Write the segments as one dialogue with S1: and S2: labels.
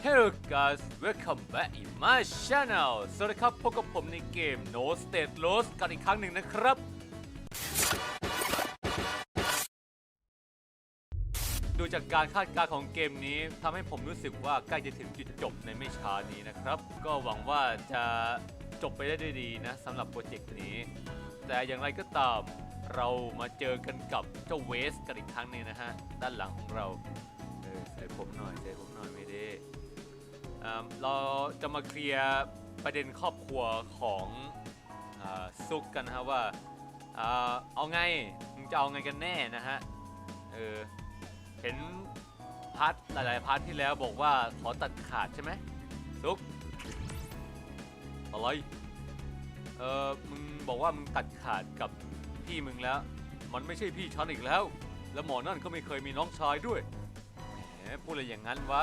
S1: Hello guys welcome back in my channel สวัสดีครับพบกับผมในเกม No State Lost กันอีกครั้งหนึ่งนะครับ ดูจากการคาดการณ์ของเกมนี้ทำให้ผมรู้สึกว่าใกล้จะถึงจุดจบในไม่ช้านี้นะครับ ก็หวังว่าจะจบไปได้ด้วยดีนะสำหรับโปรเจกต์นี้ แต่อย่างไรก็ตามเรามาเจอกันกับเจ้าเวสกันอีกครั้งหนึงนะฮะ ด้านหลังของเรา เออใส่ผมหน่อยใส่ผมหน่อยไม่ได้ เราจะมาเคลียร์ประเด็นครอบครัวของอซุกกันนะฮะว่าอ่าเอาไงมึงจะเอาไงกันแน่นะฮะเออเห็นพาร์ทหลาย ๆ พาร์ทที่แล้วบอกว่าขอตัดขาดใช่ไหมซุกอะไรเออมึงบอกว่ามึงตัดขาดกับพี่มึงแล้ว มันไม่ใช่พี่ฉันอีกแล้ว แล้วหมอนั่นก็ไม่เคยมีน้องชายด้วยแหมพูดอะไรอย่างนั้นวะ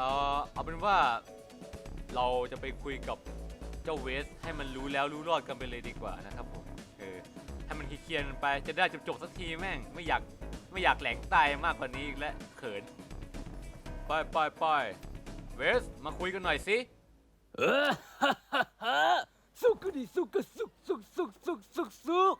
S1: เออเอาเป็นว่าเราจะไปคุยกับเจ้าเวสให้มันรู้แล้วรู้รอดกันไปเลยดีกว่านะครับผมเออให้มันเคลียร์ๆกันไปจะได้จบๆสักทีแม่งไม่อยากไม่อยากแหลงตายมากกว่านี้อีกแล้วเขินไปไปไปเวสมาคุยกันหน่อยสิ
S2: เออ สุกดิสุกสุกสุกสุกสุกสุกสุก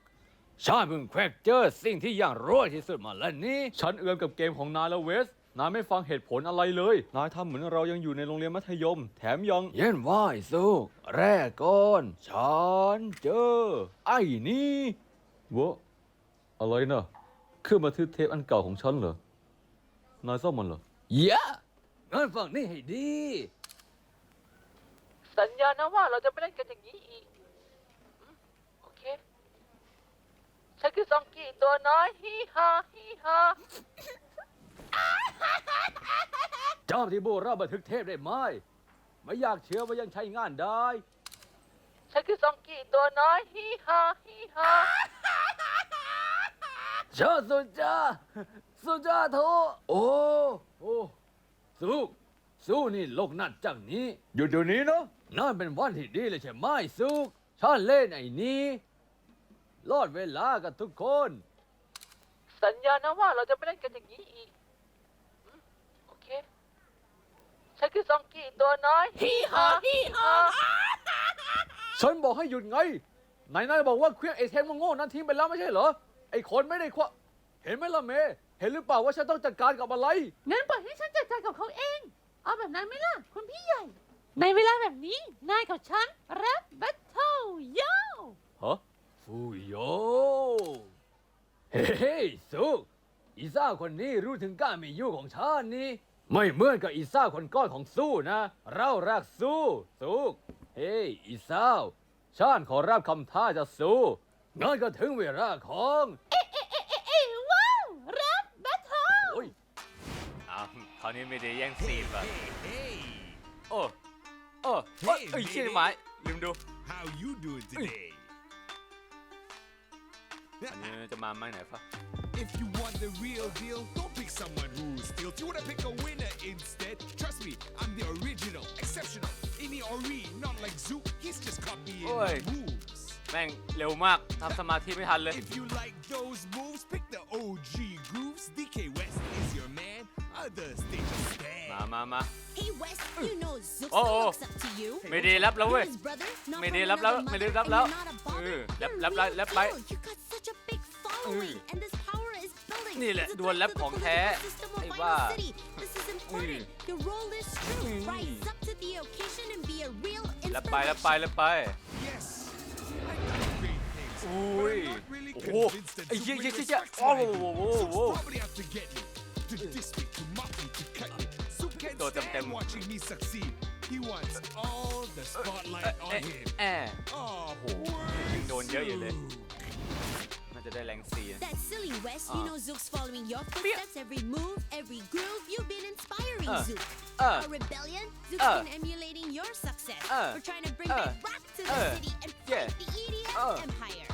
S2: ฉันเพิ่งแควกเจอสิ่งที่อย่างรวยที่สุดมาแล้วนี่
S1: ฉันเอือมกับเกมของนายแล้วเวส นายไม่ฟังเหตุผลอะไรเลย นายทำเหมือนเรายังอยู่ในโรงเรียนมัธยม แถมยัง
S2: เย็นว่าไอ้สุกแรกก่อนฉันเจอ ไอ้นี่
S1: วะอะไรนะเครื่องบันทึกเทปอันเก่าของฉันเหรอ นายซ่อมมันเหรอ
S2: ยะงั้นฟังนี่ให้ดี
S3: สัญญานะว่าเราจะไม่เล่นกันอย่างนี้อีกอืมโอเค ฉันคือซองกี้ตัวน้อยฮิฮาฮิฮา
S2: เจ้าที่โบราณบันทึกเทปได้ไหม ไม่อยากเชื่อว่ายังใช้งานได้
S3: ฉันคือซองกี้ตัวน้อยฮิฮาฮิฮา
S2: เจ้าสุจ้าสุจ้าโทโอ้โอ้สุกสู้นี่โลกนัดจังนี้
S1: หยุดเดี๋ยวนี้เนาะ
S2: นั่นเป็นวันที่ดีเลยใช่ไหมสุกฉันเล่นไอ้นี้รอดเวลากับทุกคน
S3: สัญญานะว่าเราจะไม่เล่นกันอย่างนี้อีกอืมโอเค ฉันคือซองกี้ตัวน้อยฮิฮาฮิฮา
S2: ฉันบอกให้หยุดไงไหนนายบอกว่าเครื่องไอเทมโง่ๆนั้นทิ้งไปแล้วไม่ใช่เหรอ ไอคนไม่ได้ควะเห็นไหมล่ะเมย์เห็นหรือเปล่าว่าฉันต้องจัดการกับอะไร
S4: งั้นปล่อยให้ฉันจัดการกับเขาเอง เอาแบบนั้นไหมล่ะ คุณพี่ใหญ่ ในเวลาแบบนี้ นายกับฉันรับแบทเทิลยาว
S1: ฮะ
S2: ฟูโยเฮ้ยสุกอีซ่าคนนี้รู้ถึงการมีอยู่ของฉันนี่ ไม่เหมือนกับอีซ่าคนก้อนของสู้นะ เรารักสู้สุกเฮ้ยอีซ่าฉันขอรับคำท้าจะสู้งั้นก็ถึงเวลาของ
S4: เอ๊ะเอ๊ะเอ๊ะเอ๊ะว้าวรับแบทเทิล
S2: โอ้ย
S1: อ้าวคราวนี้ไม่ได้แย่งซีนป่ะโอ้โอ้โอ้ยเอ้ยเชี่ยไม้ลืมดู
S5: How you doing today?
S1: อันนี้จะมาไม่ไหนฟะ
S5: If you want the real deal, don't pick someone who steals. You wanna pick a winner instead. Trust me, I'm the original, exceptional. Any Ori, not like Zook. He's just copying
S1: Oi.
S5: my moves.
S1: แม่งเร็วมากทำสมาธิไม่ทันเลย
S5: If you like those moves, pick the OG grooves. DK West is your man. Others they just
S1: มา
S5: stand.
S1: มามา
S6: Hey West, you know Zook
S1: Oh, oh.
S6: looks up to you.
S1: ไม่ได้รับแล้วเว้ย
S6: You're his brother, not
S1: ไม่
S6: from
S1: ได้รับแล้ว
S6: another
S1: ไม่ได้
S6: mother,
S1: รับ
S6: and
S1: แล้ว
S6: you're not a
S1: เอ
S6: bother.
S1: อแรป
S6: You're
S1: แรปแล้ว
S6: real
S1: แรปไป
S6: ill. You got such a big following, and this power is building.
S1: นี่แหละ
S6: It's a
S1: ดวล
S6: threat
S1: แรป
S6: to the
S1: ของแท้
S6: political system of
S1: ไอ้
S6: Vinyl
S1: ว่า
S6: City. This is important. Your role is true. Rise up to the occasion and be a real
S1: แรปไปแรปไป
S6: inspiration.
S1: แรปไป
S5: Yes, I got great things, but
S1: Ui.
S5: I'm not really
S1: Oh.
S5: convinced that
S1: Ay,
S5: Zook
S1: yeah,
S5: really
S1: yeah, yeah.
S5: respects what I
S1: Oh,
S5: do.
S1: whoa, whoa,
S5: Zook's
S1: whoa.
S5: probably out to get me, to diss me, to mock me, to cut me. Zook can't
S1: Đồ tầm
S5: stand
S1: tầm.
S5: watching me succeed. He wants all the spotlight
S1: เอ๊ะ
S5: on him.
S1: แอะ
S5: Oh,
S1: ยังโดนเยอะอยู่เลย น่าจะได้แรงซีน
S6: That silly West, you
S1: Ah.
S6: know Zook's following your footsteps, every move, every groove. You've been inspiring
S1: Uh.
S6: Zook.
S1: Uh.
S6: A rebellion, Zook's
S1: Uh.
S6: been emulating your success.
S1: Uh.
S6: We're trying to bring
S1: Uh.
S6: back rock to the
S1: Uh.
S6: city and
S1: Yeah.
S6: fight the EDM
S1: Uh.
S6: empire.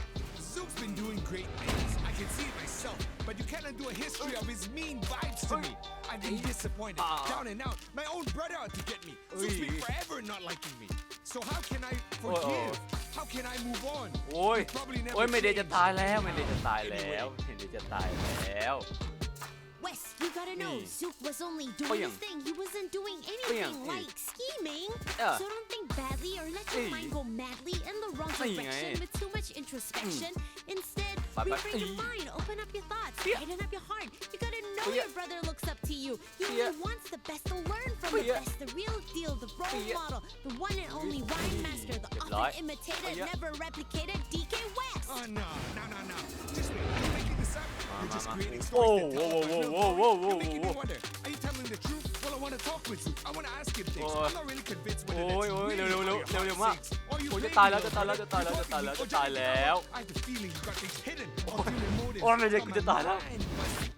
S5: Zook's been doing great things. I can see it myself, but you cannot do a history of his mean vibes to me. I've been disappointed,
S1: Ah.
S5: down and out. My own brother out to get me. Zook's been
S1: Ui.
S5: forever not liking me. So how can I forgive? How can I move on?
S1: โอ้ย
S5: Probably never
S1: โอ้ยไม่เดจะ
S5: change.
S1: ตายแล้วไม่เดจะตายแล้วไม่เดจะตายแล้ว
S6: West, you gotta know,
S1: Mm.
S6: Zook was only doing
S1: Bang.
S6: his thing. He wasn't doing
S1: Bang.
S6: anything
S1: Mm.
S6: like scheming.
S1: Yeah.
S6: So don't think badly or let your
S1: Hey.
S6: mind go madly in the wrong
S1: Ay,
S6: direction
S1: ay.
S6: with too much introspection. Instead,
S1: Bye, bye.
S6: reframe your mind, open up your thoughts,
S1: Yeah.
S6: tighten up your heart. You gotta know
S1: Yeah.
S6: your brother looks up to you. He
S1: Yeah.
S6: only wants the best to learn from the best, the real deal, the role
S1: Yeah.
S6: model, the one and only rhyme master, the
S1: Good
S6: often
S1: night.
S6: imitated, oh,
S1: Yeah.
S6: never replicated DK West.
S5: Oh no, no, no, no. Just wait. You're making this up. You're just creating
S1: Whoa,
S5: stories that tell
S1: whoa,
S5: about
S1: whoa,
S5: real
S1: whoa, whoa,
S5: You're
S1: whoa,
S5: making me wonder. Are you telling the truth? Well, I want to talk with you. I want to ask you things.
S1: Oh.
S5: I'm not really convinced whether
S1: โอ้ย
S5: that's
S1: โอ้ย
S5: really
S1: เร็วเร็วเร็ว
S5: how
S1: เร็ว
S5: your
S1: เร็ว
S5: heart
S1: มาก
S5: sings. Or you
S1: โอ้ยจะ
S5: playing
S1: ตายแล้ว
S5: me,
S1: จะตายแล้ว
S5: brother.
S1: จะตายแล้ว
S5: You
S1: จะตายแล้ว
S5: talking
S1: จะ
S5: to me,
S1: ตาย
S5: or
S1: แล้ว
S5: I have a feeling you got things hidden. Ulterior motives.
S1: โอ้ยไม่ใช่กูจะตายแล้ว
S7: I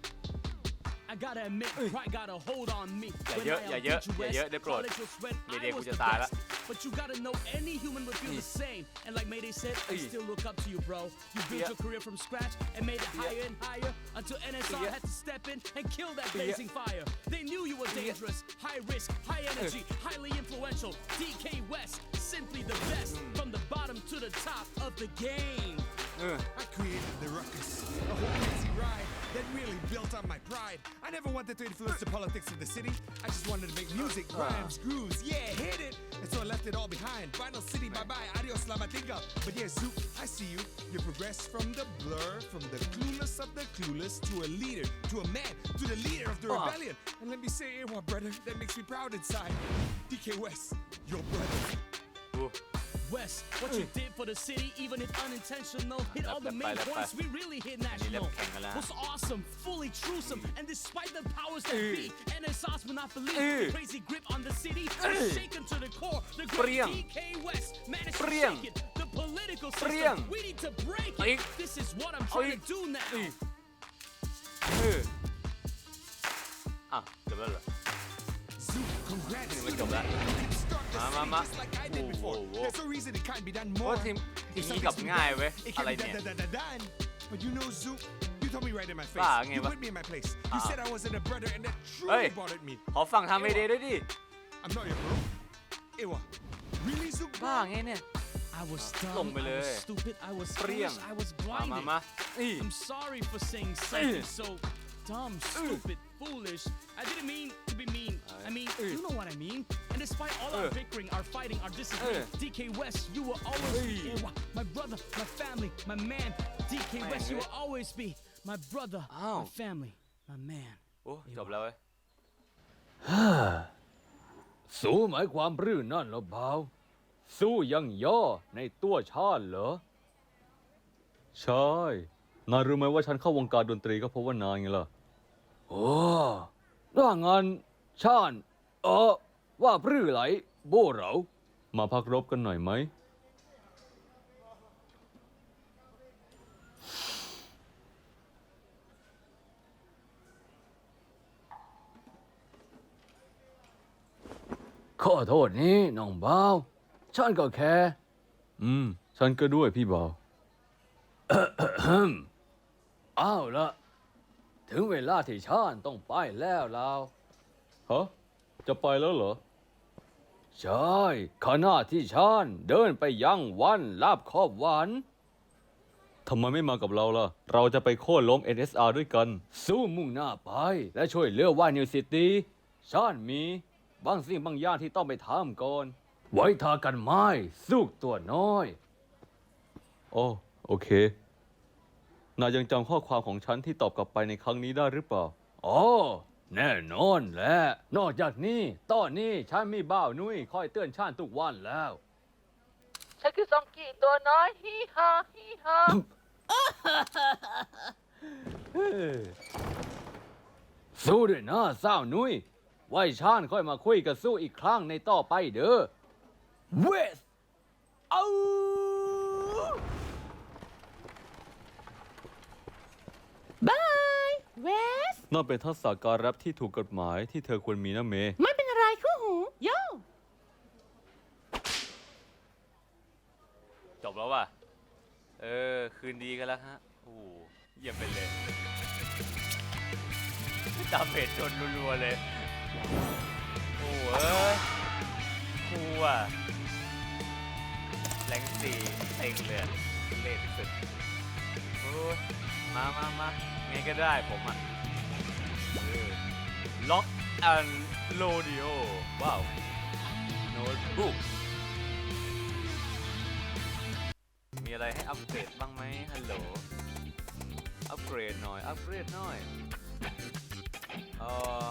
S7: gotta admit, pride got a hold on me.
S1: Yeah,
S7: When
S1: yeah,
S7: I
S1: yeah, yeah,
S7: outdid you,
S1: yeah, yeah,
S7: West,
S1: they brought-
S7: college was when
S1: Yeah,
S7: I
S1: yeah,
S7: was
S1: กู
S7: the
S1: จะตายแล้ว
S7: best. But you gotta know any human would feel the same. And like Mayday said, I
S1: Yeah.
S7: still look up to you, bro. You built
S1: Yeah.
S7: your career from scratch and made it higher and higher until NSR
S1: Yeah.
S7: had to step in and kill that
S1: Yeah.
S7: blazing fire. They knew you were dangerous, high risk, high energy, highly influential. DK West, simply the best from the bottom to the top of the game.
S1: เออ
S5: I created the ruckus, that really built on my pride. I never wanted to influence the politics of the city. I just wanted to make music, rhymes, grooves, yeah, hit it. And so I left it all behind. Final City, bye bye, adios, la matinga. But yeah, Zook, I see you. You progress from the blur, from the clueless of the clueless to a leader, to a man, to the leader of the
S1: Ah.
S5: rebellion. And let me say, what brother, that makes me proud inside. DK West, your brother.
S1: กู
S7: West, what you did for the city, even if unintentional, hit all the
S1: Left,
S7: main
S1: left, left,
S7: points.
S1: left.
S7: We really hit
S1: left
S7: national.
S1: king ka lang.
S7: Was awesome, fully truesome, and despite the powers that be, NSR's monopoly,
S1: Eh.
S7: crazy grip on the city, was
S1: Eh.
S7: shaken to the core. The great
S1: Priang.
S7: DK West managed to
S1: Priang.
S7: shake it. The political
S1: Priang.
S7: system, we need to break
S1: Ay.
S7: it. This is what I'm trying to
S1: Ay.
S7: do now.
S1: เอออ่ะจบแล้วเหรอ
S5: Zook, congrats.
S1: Ini macam lah.
S5: Start the
S1: Mama,
S5: city
S1: ma.
S5: just like I did
S1: Whoa,
S5: before.
S1: whoa, whoa.
S5: There's no reason it can't be done
S1: เพราะ
S5: more.
S1: ว่าทีมทีม
S5: If
S1: นี้กลับ
S5: something's
S1: ง่ายเว้ย
S5: It
S1: อะไร
S5: can be
S1: เนี่ย
S5: done, done, done, done. But you know, Zook, you told me right in my face.
S1: Bah, ngay
S5: you
S1: ba?
S5: put me in my place. You
S1: Ah.
S5: said I wasn't a brother, and that truly
S1: Hey.
S5: bothered me.
S1: ขอฟังทางไม่ดีด้วยดิ
S5: I'm not your bro. Ewa. Really, Zook?
S1: บ้า
S5: bro?
S1: ไงเนี่ย
S7: I was
S1: Lồng
S7: dumb,
S1: ไป
S7: I
S1: เลย
S7: was stupid, I was
S1: เปรี้ยง
S7: foolish, I was
S1: มามา
S7: blinded.
S1: มาอี
S7: I'm sorry for saying something so dumb, stupid, foolish. I didn't mean to be mean. I mean,
S1: Uh.
S7: you know what I mean. And despite all our
S1: Uh.
S7: bickering, our fighting, our disagreeing,
S1: Uh.
S7: DK West, you will always be
S1: Hey.
S7: Ewa, my brother, my family, my man. DK
S1: Man,
S7: West, you
S1: eh.
S7: will always be my brother,
S1: Ow.
S7: my family, my man.
S1: โอ้จบแล้วเว้ย
S2: สู้หมายความรื้อนั่นเหรอเบาสู้ยังย่อในตัวชาติเหรอ ใช่นายรู้ไหมว่าฉันเข้าวงการดนตรีก็เพราะว่านายไงล่ะ โอ้ถ้างั้น ชาติเออ ว่าปรื้อไหล โบเหรา มาพักรบกันหน่อยไหม ขอโทษนี่น้องเบาฉันก็แค่ อืม ฉันก็ด้วยพี่เบาอ้าวละ ถึงเวลาที่ฉันต้องไปแล้วเรา ฮะจะไปแล้วเหรอ ใช่ขณะที่ฉันเดินไปยังวันรับขอบวันทำไมไม่มากับเราล่ะ เราจะไปโค่นล้ม NSR ด้วยกัน สู้มุ่งหน้าไป และช่วยเหลือว่านิวซิตี้ฉันมี บางสิ่งบางอย่างที่ต้องไปทำก่อน ไว้ทากันไม้สุกตัวน้อย โอ้โอเคนายยังจำข้อความของฉันที่ตอบกลับไปในครั้งนี้ได้หรือเปล่า อ๋อ แน่นอนแหละนอกจากนี้ตอนนี้ฉันมีบ่าวนุ้ยคอยเตือนฉันทุกวันแล้ว
S3: ฉันคือซองกี้ตัวน้อยฮีฮาฮีฮา
S2: สู้ด้วยนะสาวนุ้ย ไว้ชานค่อยมาคุยกับสู้อีกครั้งในต่อไปเด้อเวสเอา
S4: บาย เวส
S2: นั่นเป็นทักษะการแรปที่ถูกกฎหมายที่เธอควรมีนะเม
S4: ไม่เป็นอะไรคู่หูโย่
S1: จบแล้วว่ะ เออ คืนดีกันแล้วฮะ โอ้โหเยี่ยมไปเลยดาเมจโดนรัวๆเลย โอ้เอ้ยคูอะแรงสี่เต็งเลยอะเล่นสุดโอ้ยมามามา ไงก็ได้ผมอะล็อกแอนโลดิโอว้าวโน้ตบุ๊กมีอะไรให้อัปเกรดบ้างไหมฮัลโหล อัปเกรดหน่อย อัปเกรดหน่อย เออ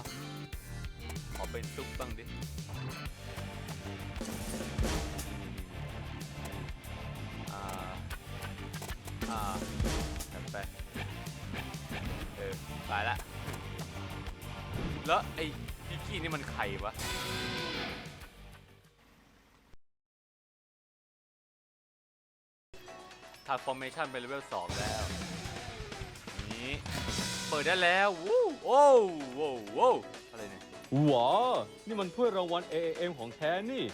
S1: ขอเป็นซุปบ้างดิอ่า อ่า เออไปละแล้วไอ้พิกกี้นี่มันใครวะ transformation เป็นเลเวล2แล้ว นี้เปิดได้แล้ววู้โอ้โว้โว้อะไรเนี่ย
S2: ว้านี่มันถ้วยรางวัล AAM ของแท้นี่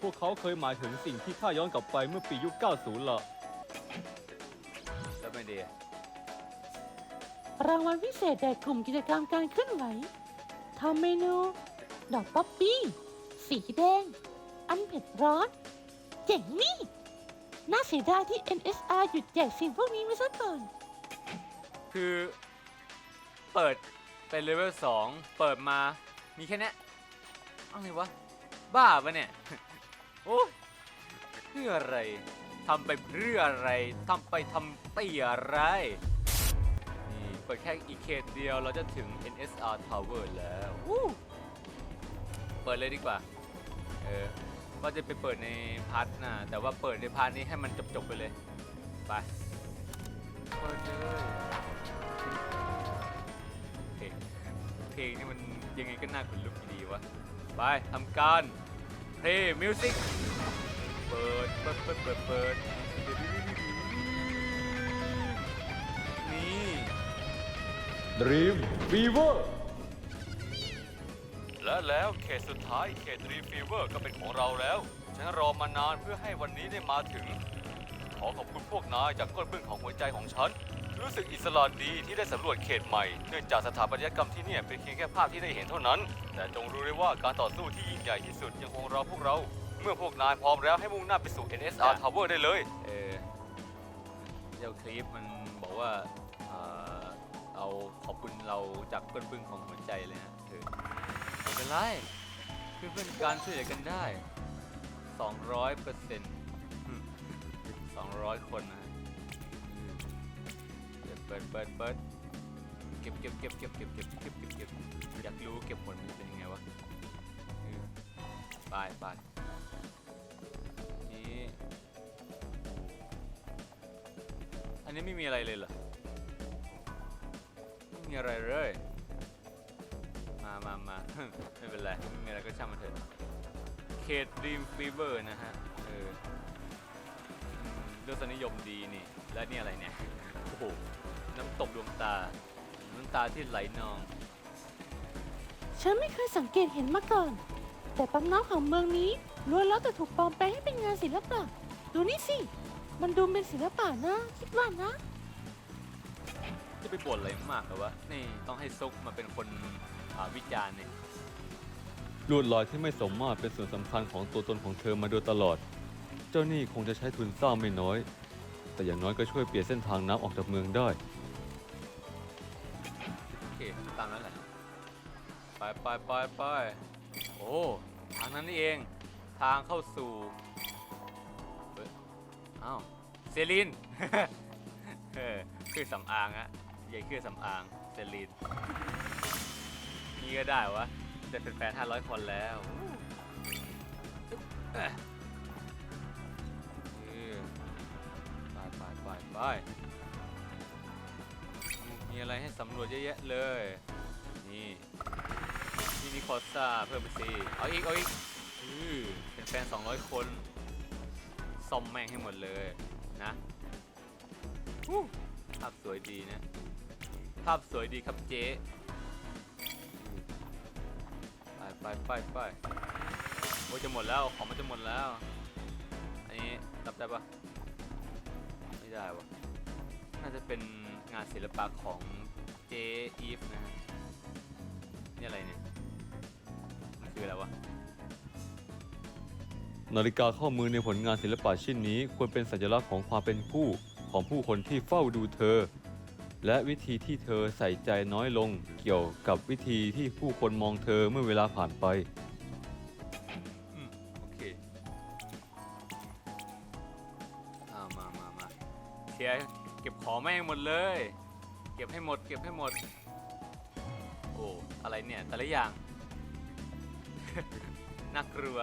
S2: พวกเขาเคยหมายถึงสิ่งที่ข้าย้อนกลับไปเมื่อปียุค90ละ
S1: แล้วไม่ดีอะ
S4: รางวัลพิเศษแด่กลุ่มกิจกรรมการเคลื่อนไหวทำเมนู ดอกป๊อปปี้ สีแดง อันเผ็ดร้อน เจ๋งนี่ น่าเสียดายที่ NSR หยุดแจกสิ่งพวกนี้ไปซะก่อน
S1: คือเปิดเป็นเลเวล2เปิดมามีแค่เนี้ยอะไรวะ บ้าปะเนี่ย โอ้เพื่ออะไรทำไปเพื่ออะไรทำไปทำไปอะไร เปิดแค่อีกเขตเดียวเราจะถึง NSR Tower แล้ววู้เปิดเลยดีกว่า เออว่าจะไปเปิดในพาร์ทหน้าแต่ว่าเปิดในพาร์ทนี้ให้มันจบๆไปเลย ไปเปิดเลยเพลงเพลงนี่มันยังไงก็น่าขนลุกอยู่ดีวะ ไปทำการเพลย์มิวสิกเปิด เปิด เปิด เปิดเปิด
S2: Dream Fever
S1: และแล้วเขตสุดท้ายเขตรีฟีเวอร์ก็เป็นของเราแล้ว ฉันรอมานานเพื่อให้วันนี้ได้มาถึง ขอขอบคุณพวกนายจากก้นบึ้งของหัวใจของฉัน รู้สึกอิสระดีที่ได้สำรวจเขตใหม่ เนื่องจากสถาปัตยกรรมที่เนี่ยเป็นเพียงแค่ภาพที่ได้เห็นเท่านั้น แต่จงรู้เลยว่าการต่อสู้ที่ยิ่งใหญ่ที่สุดยังคงรอพวกเรา เมื่อพวกนายพร้อมแล้วให้มุ่งหน้าไปสู่ NSR Tower ได้เลย เออเดี๋ยวคลิปมันบอกว่า เอาขอบคุณเราจากก้นบึ้งของหัวใจเลยนะเออไม่เป็นไรเพื่อนเพื่อนการช่วยเหลือกันได้200เปอร์เซ็นต์200คนนะฮะอืมเดี๋ยวเปิดเปิดเปิดเก็บเก็บเก็บเก็บเก็บเก็บเก็บเก็บเก็บอยากรู้เก็บผลมันเป็นยังไงวะไปไปนี่อันนี้ไม่มีอะไรเลยเหรอ มีอะไรเลย มามามา ไม่เป็นไร ไม่มีอะไรก็ช่างมันเถอะเขตดีมฟีเวอร์นะฮะ เอออืมรสนิยมดีนี่ และนี่อะไรเนี่ย โอ้โห น้ำตกดวงตา น้ำตาที่ไหลนอง
S4: ฉันไม่เคยสังเกตเห็นมาก่อน แต่ปังน้ำของเมืองนี้ล้วนแล้วแต่ถูกปลอมแปลงให้เป็นงานศิลปะ ดูนี่สิ มันดูเป็นศิลปะนะ คิดว่านะ
S1: ไปบ่นอะไรมากเหรอวะ นี่ต้องให้ซุกมาเป็นคนอ่าวิจารณ์เนี่ย
S2: ลวดลายที่ไม่สมมาตรเป็นส่วนสำคัญของตัวตนของเธอมาโดยตลอด เจ้านี่คงจะใช้ทุนสร้างไม่น้อย แต่อย่างน้อยก็ช่วยเปลี่ยนเส้นทางน้ำออกจากเมืองได้
S1: โอเคตามนั้นแหละ ไปไปไปไปโอ้ ทางนั้นนี่เอง ทางเข้าสู่เอ้ยอ้าว เซรีนเออเครื่องสำอางอะ ใหญ่เครื่องสำอางเซรีนนี่ก็ได้วะจะเป็นแฟน500คนแล้วเอ้ยเอไปไปไปไปมีอะไรให้สำรวจเยอะแยะเลย นี่นี่มีคอสซาเพิ่มไปสิเอาอีก เอาอีกอือเป็นแฟน 200 คนซ่อมแม่งให้หมดเลยนะอู้ภาพสวยดีนะ ภาพสวยดีครับเจ๊ไปไปไปไปโอ้ยจะหมดแล้วของมันจะหมดแล้ว อันนี้รับได้ปะไม่ได้วะน่าจะเป็นงานศิลปะของเจอีฟนะฮะนี่อะไรเนี่ย มันคืออะไรวะ
S2: นาฬิกาข้อมือในผลงานศิลปะชิ้นนี้ ควรเป็นสัญลักษณ์ของความเป็นผู้ของผู้คนที่เฝ้าดูเธอ
S8: และวิธีที่เธอใส่ใจน้อยลงเกี่ยวกับวิธีที่ผู้คนมองเธอเมื่อเวลาผ่านไป
S1: อืมโอเคอ่ามามามาเคลียร์เก็บของแม่งหมดเลย เก็บให้หมด เก็บให้หมด โอ้อะไรเนี่ยแต่ละอย่าง น่ากลัว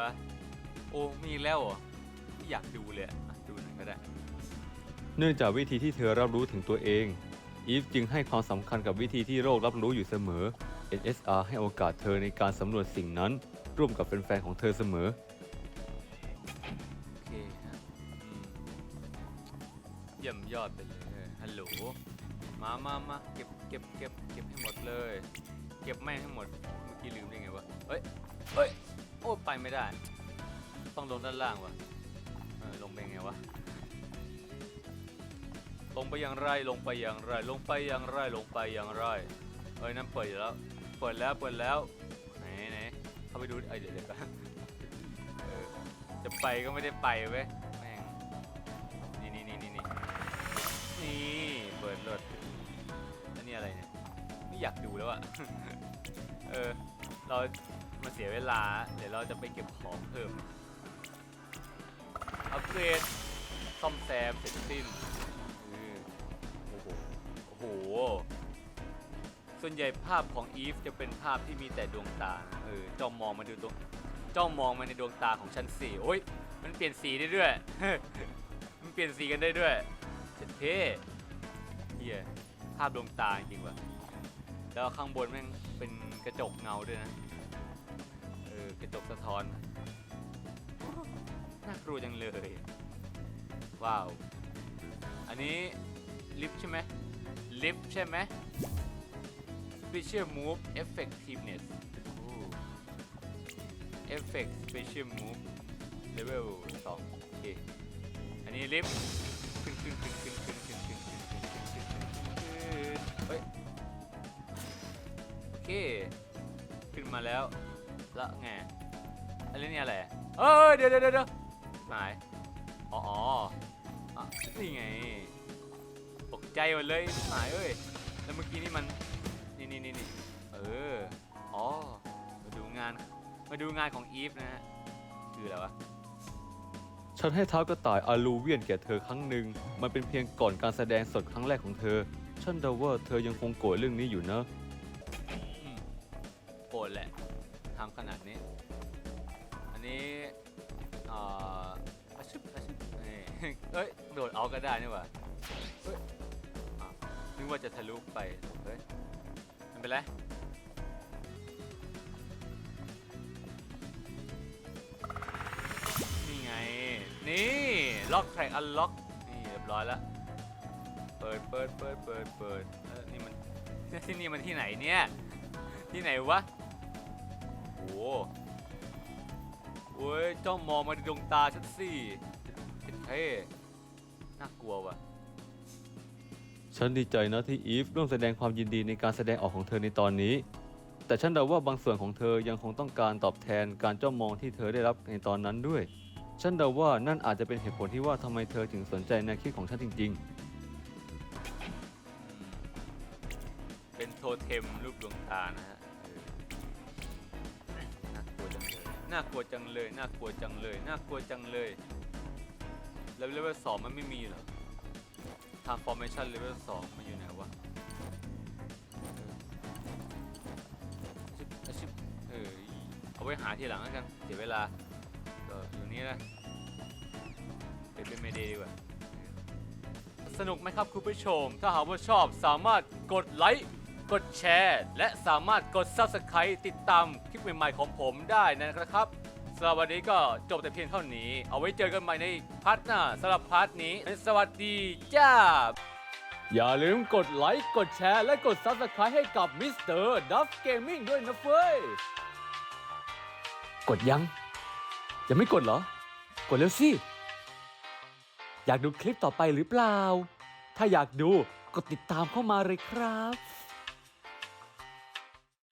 S1: โอ้มีอีกแล้วเหรอไม่อยากดูเลยอะอะดูหน่อยก็ได้
S8: เนื่องจากวิธีที่เธอรับรู้ถึงตัวเอง อีฟจึงให้ความสำคัญกับวิธีที่โรครับรู้อยู่เสมอ NSR ให้โอกาสเธอในการสำรวจสิ่งนั้น ร่วมกับแฟนๆของเธอเสมอ
S1: โอเคฮะอืมเยี่ยมยอดไปเลย ฮัลโหล มามามาเก็บเก็บเก็บเก็บให้หมดเลย เก็บแม่งให้หมด เมื่อกี้ลืมได้ไงวะ เฮ้ย เฮ้ย โอ้ไปไม่ได้ ต้องลงด้านล่างวะเออลงไปไงวะ ลงไปอย่างไรลงไปอย่างไร ลงไปอย่างไรลงไปอย่างไรเอ้ยนั่นเปิดอยู่แล้ว เปิดแล้วเปิดแล้วไหนไหนเข้าไปดูดิเอ้เดี๋ยวเดี๋ยวจะไปก็ไม่ได้ไปเว้ยแม่งนี่นี่นี่นี่นี่นี่เปิดรถอันนี้อะไรเนี่ยไม่อยากดูแล้วอะเออเรามาเสียเวลา เดี๋ยวเราจะไปเก็บของเพิ่มอัปเกรดซ่อมแซมเสร็จสิ้น ส่วนใหญ่ภาพของอีฟจะเป็นภาพที่มีแต่ดวงตาเออจ้องมองมาดูตรงจ้องมองมาในดวงตาของชั้นสี่โอ้ยมันเปลี่ยนสีได้ด้วย มันเปลี่ยนสีกันได้ด้วยเจ็ดเท่เฮียภาพดวงตาจริงว่ะแล้วข้างบนแม่งเป็นกระจกเงาด้วยนะเออกระจกสะท้อนน่ากลัวจังเลย ว้าว อันนี้ลิฟต์ใช่ไหม ลิฟต์ใช่ไหม Special Move Effectiveness โอ้ Effect Special Move Level 2โอเค อันนี้ลิฟต์ขึ้นขึ้นขึ้นขึ้นขึ้นขึ้นขึ้นขึ้นขึ้นขึ้นขึ้นขึ้นเฮ้ย โอเค ขึ้นมาแล้วล้วไง อันนี้เนี่ยอะไรเอ้ยเดี๋ยวเดี๋ยวเดี๋ยวหาย อ๋อ อ๋อนี่ไง ตกใจหมดเลยหายเอ้ยแล้วเมื่อกี้นี่มันนี่นี่นี่นี่เอออ๋อมาดูงานมาดูงานของอีฟนะฮะคืออะไรวะ
S8: ฉันให้เท้ากระต่ายอาลูเวียนแก่เธอครั้งหนึ่งมันเป็นเพียงก่อนการแสดงสดครั้งแรกของเธอ ฉันเดาว่าเธอยังคงโกรธเรื่องนี้อยู่นะ
S1: อืมโกรธแหละทำขนาดนี้ อันนี้เอ่ออาชิบอาชิบนี่เอ้ยโดดเอาก็ได้นี่หว่าเฮ้ยอะ นึกว่าจะทะลุไปเฮ้ยไม่เป็นไรนี่ไง นี่ล็อกแทร็กอันล็อก นี่เรียบร้อยแล้ว เปิดเปิดเปิดเปิดเปิดเออนี่มันที่นี่มันที่ไหนเนี่ย ที่ไหนวะโอ้โหโอ้ยจ้องมองมาดวงตาฉันสิเท่น่ากลัวว่ะ
S8: ฉันดีใจนะที่อีฟร่วมแสดงความยินดีในการแสดงออกของเธอในตอนนี้ แต่ฉันเดาว่าบางส่วนของเธอยังคงต้องการตอบแทนการจ้องมองที่เธอได้รับในตอนนั้นด้วย ฉันเดาว่านั่นอาจจะเป็นเหตุผลที่ว่าทำไมเธอถึงสนใจแนวคิดของฉันจริง
S1: เป็นโทเทมรูปดวงตานะฮะเออน่ากลัวจังเลย น่ากลัวจังเลย น่ากลัวจังเลย น่ากลัวจังเลย แล้วเลเวลสองมันไม่มีเหรอ transformation level สองมันอยู่ไหนวะเอาชิบชิบเออเอาไว้หาทีหลังแล้วกัน เสียเวลาก็อยู่นี่นะเป็นเป็นเมเดดีกว่า สนุกไหมครับคุณผู้ชม ถ้าหากว่าชอบสามารถกดไลค์กดแชร์ และสามารถกด Subscribe ติดตามคลิปใหม่ๆของผมได้นะครับ สำหรับวันนี้ก็จบแต่เพียงเท่านี้ เอาไว้เจอกันใหม่ในพาร์ทหน้าสำหรับพาร์ทนี้ สวัสดีจ้า
S8: อย่าลืมกดไลค์ กดแชร์ และกด Subscribe ให้กับมิสเตอร์ดัฟเกมมิ่งด้วยนะเฟ้ย กดยัง ยังไม่กดเหรอ กดเร็วสิ อยากดูคลิปต่อไปหรือเปล่า ถ้าอยากดูกดติดตามเข้ามาเลยครับ